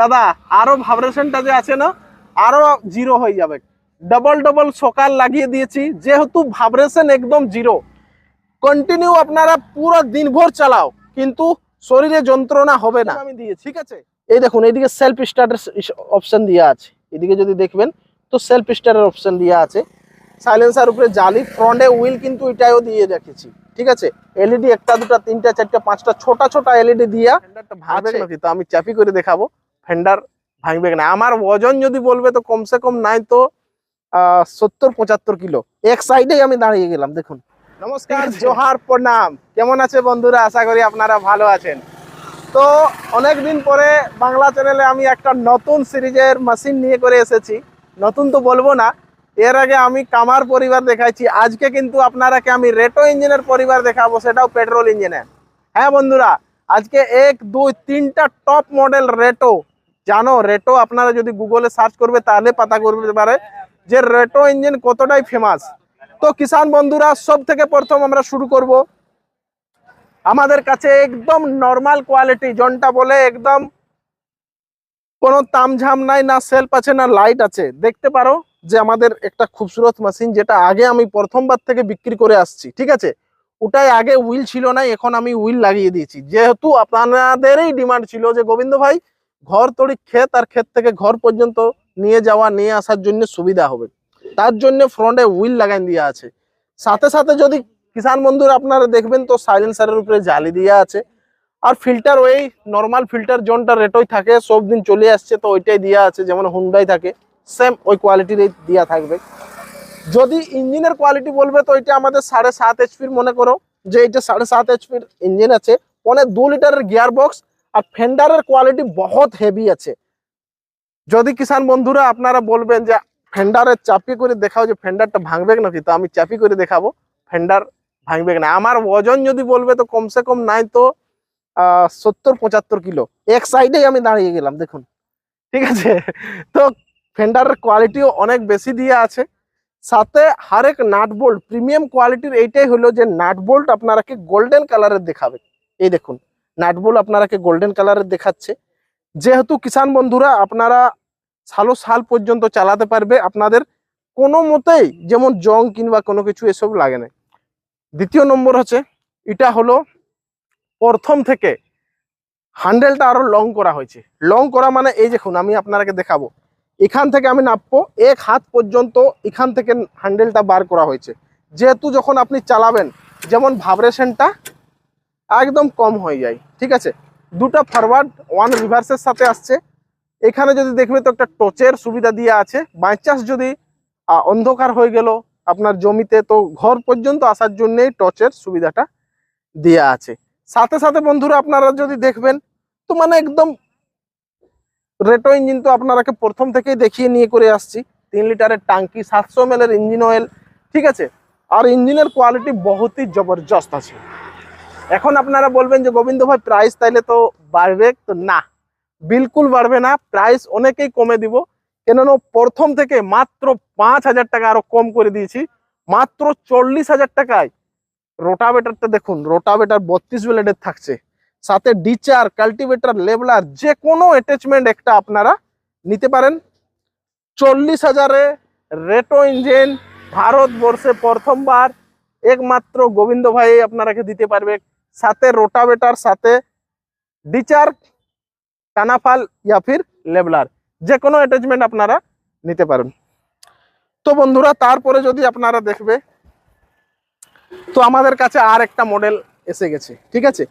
দাদা আরও ভাইব্রেশনটা যে আছে না আরও জিরো হয়ে যাবে। ডবল ডবল সকাল লাগিয়ে দিয়েছি যেহেতু ভাইব্রেশন একদম জিরো কন্টিনিউ আপনারা পুরো দিনভর চালাও কিন্তু শরীরে যন্ত্রণা হবে না। আমি দিয়ে ঠিক আছে? এই দেখুন এইদিকে সেলফ স্টার্টের অপশন দেওয়া আছে। এদিকে যদি দেখবেন তো সেলফ স্টার্টের অপশন দেওয়া আছে। সাইলেন্সার উপরে জালি ফ্রন্টে হুইল কিন্তু এটাও দিয়ে রেখেছি ঠিক আছে? এলইডি একটা দুটা তিনটা চারটা পাঁচটা ছোটা ছোটা এলইডি দিয়া ভাঙবে নাকি? তো আমি চাপি করে দেখাবো। ফেন্ডার ভাঙবে না আমার ওজন যদি বলবে তো কমসে কম নাই তো সত্তর পঁচাত্তর কিলো। এক সাইডেই আমি দাঁড়িয়ে গেলাম দেখুন। নমস্কার জোহার প্রণাম। কেমন আছে বন্ধুরা? আশা করি আপনারা ভালো আছেন। তো অনেক দিন পরে বাংলা চ্যানেলে আমি একটা নতুন সিরিজের মেশিন নিয়ে করে এসেছি। নতুন তো বলব না। এর আগে আমি কামার পরিবার দেখাইছি। আজকে কিন্তু আপনারাকে আমি রেটো ইঞ্জিনের পরিবার দেখাবো সেটাও পেট্রোল ইঞ্জিনের। হ্যাঁ বন্ধুরা আজকে এক দুই তিনটা টপ মডেল রেটো। জানো রেটো আপনারা যদি গুগলে সার্চ করবে, তাহলে পাতা করতে পারে যে রেটো ইঞ্জিন কতটাই ফেমাস তো কিষান বন্ধুরা সব থেকে প্রথম আমরা শুরু করব। আমাদের কাছে একদম নর্মাল কোয়ালিটি জনটা বলে একদম কোনো তামঝাম নাই, না সেলফ আছে, না লাইট আছে। দেখতে পারো যে আমাদের একটা খুবসুরত মেশিন যেটা আগে আমি প্রথমবার থেকে বিক্রি করে আসছি, ঠিক আছে? ওটাই আগে উইল ছিল না, এখন আমি উইল লাগিয়ে দিয়েছি। যেহেতু আপনাদেরই ডিমান্ড ছিল যে গোবিন্দ ভাই ঘর তড়ি ক্ষেত আর ক্ষেত থেকে ঘর পর্যন্ত নিয়ে যাওয়া, নিয়ে আসার জন্য সুবিধা হবে। তার জন্য ফ্রন্টে হুইল লাগাই দেওয়া আছে। সাথে সাথে যদি কিষান বন্ধুরা আপনারা দেখবেন তো সাইলেন্সারের উপরে জালি দেওয়া আছে। আর ফিল্টার ওই নর্মাল ফিল্টার জোনটা রেটই থাকে, সব দিন চলে আসছে তো ওইটাই দেওয়া আছে, যেমন হুন্ডাই থাকে সেম ওই কোয়ালিটির দেওয়া থাকবে। যদি ইঞ্জিনের কোয়ালিটি বলবে তো এটা আমাদের সাড়ে সাত এইচপির মনে করো, যে এটা সাড়ে সাত এইচপির ইঞ্জিন আছে, পনে দু লিটারের গিয়ার বক্স আর ফেন্ডারের কোয়ালিটি বহুত হেভি আছে। যদি কিষান বন্ধুরা আপনারা বলবেন যে ফেন্ডারের চাপি করে দেখাও যে ফেন্ডারটা ভাঙবে নাকি, তো আমি চাপি করে দেখাবো। ফেন্ডার ভাঙবে না আমার ওজন যদি বলবে তো কমসে কম নাই তো সত্তর পঁচাত্তর কিলো। এক সাইডেই আমি দাঁড়িয়ে গেলাম, দেখুন। ঠিক আছে? তো ফেন্ডারের কোয়ালিটিও অনেক বেশি দিয়ে আছে। সাথে হারেক নাট বোল্ট প্রিমিয়াম কোয়ালিটির এইটাই হলো যে নাট বোল্ট আপনারাকে গোল্ডেন কালারের দেখাবে। এই দেখুন। নাট বোল্ট আপনারাকে গোল্ডেন কালারের দেখাচ্ছে। যেহেতু কিষান বন্ধুরা আপনারা সালো সাল পর্যন্ত চালাতে পারবে, আপনাদের কোনো মতেই যেমন জং কিংবা কোনো কিছু এসব লাগে না। দ্বিতীয় নম্বর হচ্ছে, এটা হলো প্রথম থেকে হ্যান্ডেলটা আরও লং করা হয়েছে। লং করা মানে এই দেখুন, আমি আপনাকে দেখাবো। এখান থেকে আমি নাপবো, এক হাত পর্যন্ত এখান থেকে হ্যান্ডেলটা বার করা হয়েছে। যেহেতু যখন আপনি চালাবেন, যেমন ভাইব্রেশনটা একদম কম হয়ে যায়, ঠিক আছে? দুটা ফরওয়ার্ড ওয়ান রিভার্সের সাথে আসছে। এখানে যদি দেখবে তো একটা টচের সুবিধা দিয়ে আছে। বাই চান্স যদি অন্ধকার হয়ে গেল, আপনার জমিতে, তো ঘর পর্যন্ত আসার জন্যই টচের সুবিধাটা দেওয়া আছে। সাথে সাথে বন্ধুরা, আপনারা যদি দেখবেন, তো মানে একদম রেটো ইঞ্জিন তো আপনারাকে প্রথম থেকেই দেখিয়ে নিয়ে করে আসছি। তিন লিটারের টাঙ্কি, সাতশো এম এর ইঞ্জিন অয়েল ঠিক আছে? আর ইঞ্জিনের কোয়ালিটি বহুতই জবরদস্ত আছে। এখন আপনারা বলবেন যে, গোবিন্দ ভাই প্রাইস তাইলে তো বাড়বে? তো না, বিলকুল বাড়বে না। প্রাইস অনেকেই কমে দিব। কেননা প্রথম থেকে মাত্র পাঁচ হাজার টাকা আরও কম করে দিয়েছি। মাত্র চল্লিশ হাজার টাকায়। রোটাভেটারটা দেখুন, রোটাভেটার বত্রিশ ব্লেডের থাকছে। সাথে ডিচার, কাল্টিভেটার, লেবলার যে কোনো অ্যাটাচমেন্ট একটা আপনারা নিতে পারেন। চল্লিশ হাজারে রেটো ইঞ্জিন ভারতবর্ষে প্রথমবার। একমাত্র গোবিন্দ ভাই আপনারাকে দিতে পারবে। সাথে রোটাভেটার, সাথে ডিচার টানাফাল ইয়া ফির লেবলার। যে কোনো অ্যাটাচমেন্ট আপনারা নিতে পারেন। তো বন্ধুরা, তারপরে যদি আপনারা দেখবে, তো আমাদের কাছে আর একটা মডেল এসে গেছে, ঠিক আছে?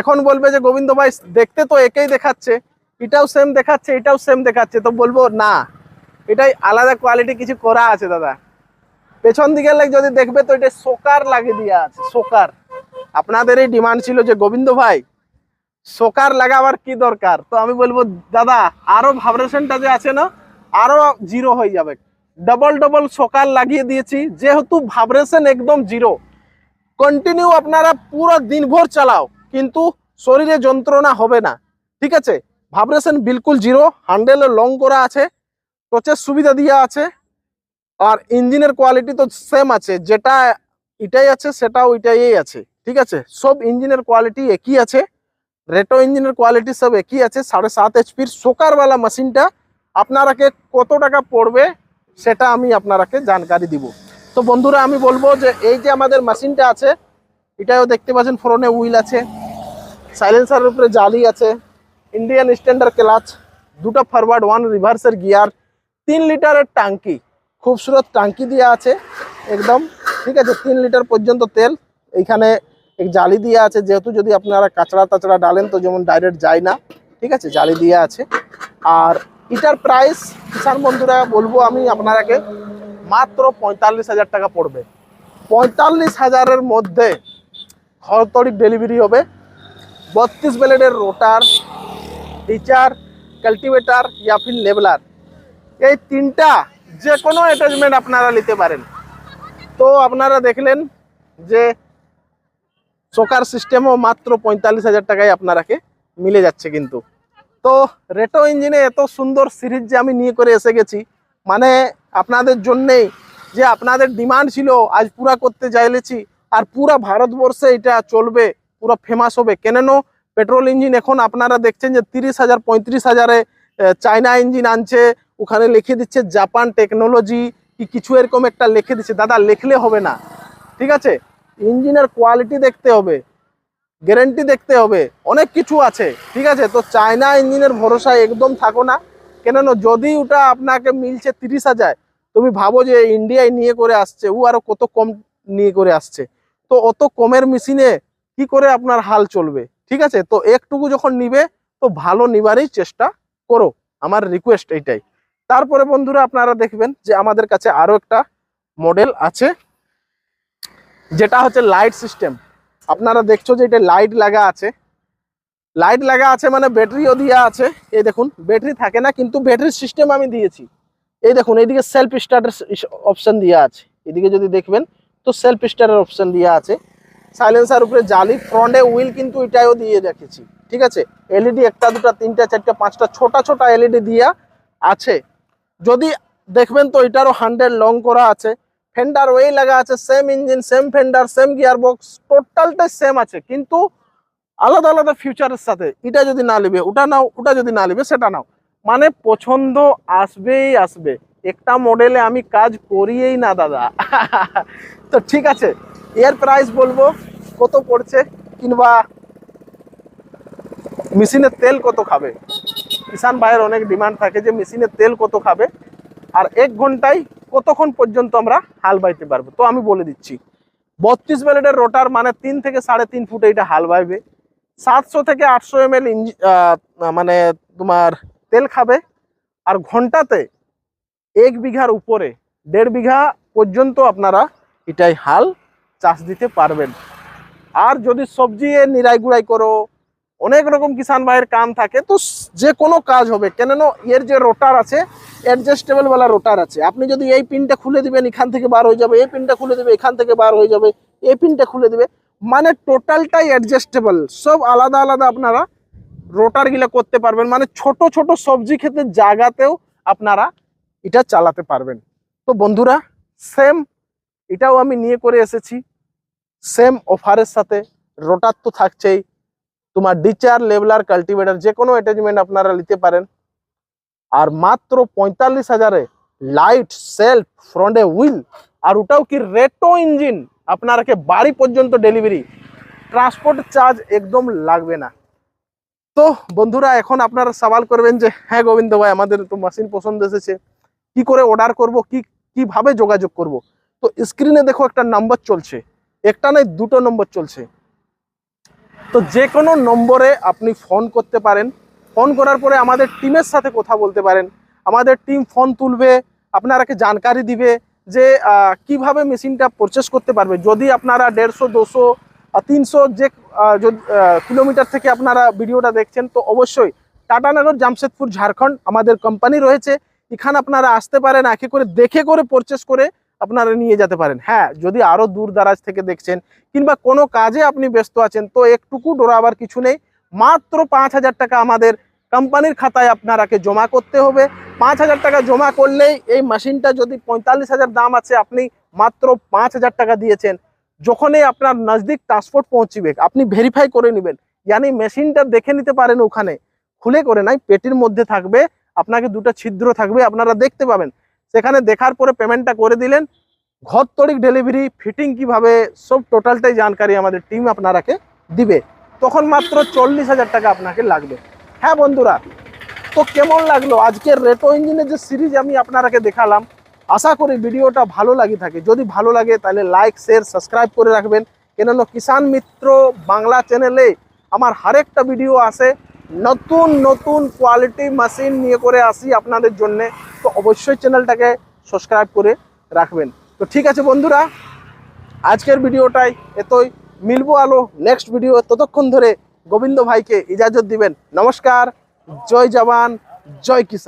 এখন বলবে যে, গোবিন্দ ভাই, দেখতে তো একেই দেখাচ্ছে। এটাও সেম দেখাচ্ছে, এটাও সেম দেখাচ্ছে। তো বলব, না, এটাই আলাদা কোয়ালিটি কিছু করা আছে, দাদা। পেছন দিকে লাগ যদি দেখবে, তো এটা সোকার লাগিয়ে দেওয়া আছে সোকার আপনাদের এই ডিমান্ড ছিল যে, গোবিন্দ ভাই, সোকার লাগাবার কি দরকার? তো আমি বলব, দাদা, আরও ভাইব্রেশনটা যে আছে না, আরও জিরো হয়ে যাবে। ডবল ডবল সোকার লাগিয়ে দিয়েছি, যেহেতু ভাইব্রেশন একদম জিরো কন্টিনিউ আপনারা পুরো দিনভর চালাও, কিন্তু শরীরে যন্ত্রণা হবে না। ঠিক আছে? ভাইব্রেশন বিলকুল জিরো হ্যান্ডেলে লং করা আছে টচের সুবিধা দেওয়া আছে, আর ইঞ্জিনের কোয়ালিটি তো সেম আছে, যেটা এটাই আছে, সেটাও এটাই আছে। ঠিক আছে? সব ইঞ্জিনের কোয়ালিটি একই আছে। রেটো ইঞ্জিনের কোয়ালিটি সব একই আছে। সাড়ে সাত এইচপির সোকারওয়ালা মেশিনটা আপনারাকে কত টাকা পড়বে সেটা আমি আপনারাকে জানকারি দিব। তো বন্ধুরা, আমি বলব যে এই যে আমাদের মেশিনটা আছে, এটাও দেখতে পাচ্ছেন ফোরনে হুইল আছে সাইলেন্সারের উপরে জালি আছে ইন্ডিয়ান স্ট্যান্ডার্ড ক্লাচ দুটো ফরওয়ার্ড ওয়ান রিভার্সের গিয়ার তিন লিটারের টাঙ্কি, খুবসুরত টাঙ্কি দেওয়া আছে, একদম, ঠিক আছে, তিন লিটার পর্যন্ত তেল, এইখানে জালি দিয়ে আছে, যেহেতু যদি আপনারা কাঁচড়া তাচড়া ডালেন তো যেমন ডাইরেক্ট যায় না। ঠিক আছে, জালি দিয়ে আছে। আর এটার প্রাইস কিষান বন্ধুরা, বলব আমি আপনারাকে মাত্র পঁয়তাল্লিশ হাজার টাকা পড়বে। পঁয়তাল্লিশ হাজারের মধ্যে হরতড়ির ডেলিভারি হবে। বত্রিশ ব্লেডের রোটার টিচার কাল্টিভেটার ইয়া ফির লেবলার এই তিনটা যে কোনো অ্যাটাচমেন্ট আপনারা নিতে পারেন। তো আপনারা দেখলেন যে সোকার সিস্টেমও মাত্র পঁয়তাল্লিশ হাজার টাকায় আপনারাকে মিলে যাচ্ছে কিন্তু। তো রেটো ইঞ্জিনে এত সুন্দর সিরিজ যে আমি নিয়ে করে এসে গেছি মানে আপনাদের জন্যেই যে আপনাদের ডিমান্ড ছিল, আজ পুরা করতে চাইলেছি আর পুরা ভারতবর্ষে এটা চলবে, পুরো ফেমাস হবে। কেন পেট্রোল ইঞ্জিন এখন আপনারা দেখছেন যে তিরিশ হাজার, পঁয়ত্রিশ হাজারে চায়না ইঞ্জিন আনছে, ওখানে লিখে দিচ্ছে জাপান টেকনোলজি কি কিছু এরকম একটা লিখে দিচ্ছে। দাদা, লিখলে হবে না। ঠিক আছে? ইঞ্জিনের কোয়ালিটি দেখতে হবে গ্যারেন্টি দেখতে হবে, অনেক কিছু আছে, ঠিক আছে? তো চায়না ইঞ্জিনের ভরসায় একদম থাকো না। কেন যদি ওটা আপনাকে মিলছে তিরিশ হাজার, তুমি ভাবো যে ইন্ডিয়ায় নিয়ে করে আসছে, ও আরও কত কম নিয়ে করে আসছে। তো অত কমের মেশিনে কি করে আপনার হাল চলবে, ঠিক আছে? তো একটুকু যখন নিবে, তো ভালো নিবারই চেষ্টা করো। আমার রিকোয়েস্ট এইটাই। তারপরে বন্ধুরা আপনারা দেখবেন যে আমাদের কাছে আরও একটা মডেল আছে। যেটা হচ্ছে লাইট সিস্টেম আপনারা দেখছ যে এটা লাইট লাগা আছে। লাইট লাগা আছে মানে ব্যাটারিও দেওয়া আছে। এই দেখুন, ব্যাটারি থাকে না, কিন্তু ব্যাটারির সিস্টেম আমি দিয়েছি। এই দেখুন, এইদিকে সেলফ স্টার্টের অপশন দেওয়া আছে। এদিকে যদি দেখবেন, তো সেলফ স্টার্টের অপশান দেওয়া আছে। সাইলেন্সার উপরে জালি ফ্রন্টে হুইল কিন্তু এটাও দিয়ে রেখেছি। ঠিক আছে? এলইডি একটা, দুটা, তিনটা, চারটা, পাঁচটা, ছোটা ছোটা এলইডি দিয়া আছে। যদি দেখবেন তো এটারও হান্ড্রেড লং করা আছে। ফেন্ডার ওই লাগা আছে same engine same fender same gear box টোটালটাই সেম আছে। কিন্তু আলাদা আলাদা ফিউচারের সাথে এটা যদি না নেবে, ওটা নাও, ওটা যদি না নেবে, সেটা নাও। মানে পছন্দ আসবেই আসবে। একটা মডেলে আমি কাজ করিয়েই না, দাদা। তো ঠিক আছে, এর প্রাইস বলব, কত পড়ছে? কিংবা মেশিনের তেল কত খাবে? কিষান ভাইয়ের অনেক ডিমান্ড থাকে যে মেশিনের তেল কত খাবে? আর এক ঘন্টায় কতক্ষণ পর্যন্ত আমরা হাল বাইতে পারব? তো আমি বলে দিচ্ছি, বত্রিশ ব্লেডের রোটার মানে তিন থেকে সাড়ে তিন ফুট এইটা হাল বাইবে। সাতশো থেকে আটশো এম এল মানে তোমার তেল খাবে। আর ঘন্টাতে এক বিঘার উপরে, দেড় বিঘা পর্যন্ত আপনারা এটাই হাল চাষ দিতে পারবেন। আর যদি সবজি নিরাই গুড়াই করো, অনেক রকম কিষান ভাইয়ের কাম থাকে, তো যে কোনো কাজ হবে। কেননা এর যে রোটার আছে অ্যাডজাস্টেবল वाला রোটার আছে। আপনি যদি এই পিনটা খুলে দিবেন, এখান থেকে বার হয়ে যাবে, এই পিনটা খুলে দিবে, এখান থেকে বার হয়ে যাবে, এই পিনটা খুলে দিবে মানে টোটালটাই অ্যাডজাস্টেবল সব আলাদা আলাদা আপনারা রোটারগুলা করতে পারবেন। মানে ছোট ছোট সবজি খেতে জায়গাতেও আপনারা এটা চালাতে পারবেন। তো বন্ধুরা সেম এটাও আমি নিয়ে করে এসেছি। সেম অফারের সাথে। রোটার তো থাকছেই। তোমার ডিচার লেভেলার কাল্টিভেটার যে কোনো অ্যাটাচমেন্ট আপনারা নিতে পারেন। আর মাত্র পঁয়তাল্লিশ হাজারে লাইট সেলফ ফ্রন্টে হুইল আর ওটাও কি রেটো ইঞ্জিন আপনারাকে বাড়ি পর্যন্ত ডেলিভারি ট্রান্সপোর্ট চার্জ একদম লাগবে না। তো বন্ধুরা, এখন আপনারা সওয়াল করবেন যে হ্যাঁ গোবিন্দ ভাই, আমাদের তো মেশিন পছন্দ এসেছে। কি করে অর্ডার করব? কি, কীভাবে যোগাযোগ করব? তো স্ক্রিনে দেখো একটা নাম্বার চলছে। একটা নয়, দুটো নম্বর চলছে। তো যে কোনো নম্বরে আপনি ফোন করতে পারেন। ফোন করার পরে আমাদের টিমের সাথে কথা বলতে পারেন। আমাদের টিম ফোন তুলবে, আপনারাকে জানকারি দিবে যে কীভাবে মেশিনটা পারচেস করতে পারবে। যদি আপনারা দেড়শো, দুশো তিনশো যে কিলোমিটার থেকে আপনারা ভিডিওটা দেখছেন, তো অবশ্যই টাটানগর জামশেদপুর, ঝাড়খণ্ড আমাদের কোম্পানি রয়েছে। এখানে আপনারা আসতে পারেন, একে করে দেখে করে পরচেস করে আপনারা নিয়ে যেতে পারেন। হ্যাঁ যদি আরও দূর দারাজ থেকে দেখছেন, কিংবা কোনো কাজে আপনি ব্যস্ত আছেন, তো একটুকু ডোরাবার কিছু নেই। মাত্র পাঁচ হাজার টাকা আমাদের কোম্পানির খাতায় আপনারাকে জমা করতে হবে। পাঁচ হাজার টাকা জমা করলেই এই মেশিনটা যদি পঁয়তাল্লিশ হাজার দাম আছে, আপনি মাত্র পাঁচ হাজার টাকা দিয়েছেন। যখনই আপনার নজদিক ট্রান্সপোর্ট পৌঁছিবে, আপনি ভেরিফাই করে নেবেন। জানি মেশিনটা দেখে নিতে পারেন ওখানে। খুলে করে নাই, পেটির মধ্যে থাকবে, আপনাকে দুটো ছিদ্র থাকবে, আপনারা দেখতে পাবেন। সেখানে দেখার পরে পেমেন্টটা করে দিলেন। ঘর তরিক ডেলিভারি ফিটিং কীভাবে, সব টোটালটাই জানকারি আমাদের টিম আপনারাকে দিবে। তখন মাত্র চল্লিশ হাজার টাকা আপনাকে লাগবে। হ্যাঁ বন্ধুরা, তো কেমন লাগল? আজকের রেটো ইঞ্জিনের যে সিরিজ আমি আপনারাকে দেখালাম, আশা করি ভিডিওটা ভালো লাগে থাকে। যদি ভালো লাগে, তাহলে লাইক শেয়ার সাবস্ক্রাইব করে রাখবেন। কেননা কিষান মিত্র বাংলা চ্যানেলে আমার হরেকটা ভিডিও আসে। নতুন নতুন কোয়ালিটি মেশিন নিয়ে করে আসি আপনাদের জন্য। তো অবশ্যই চ্যানেলটাকে সাবস্ক্রাইব করে রাখবেন। তো ঠিক আছে বন্ধুরা, আজকের ভিডিওটাই এতই। মিলবো আলো নেক্সট ভিডিও ততক্ষণ ধরে গোবিন্দ ভাইকে ইজাজত দিবেন। নমস্কার, জয় জওয়ান, জয় কিষান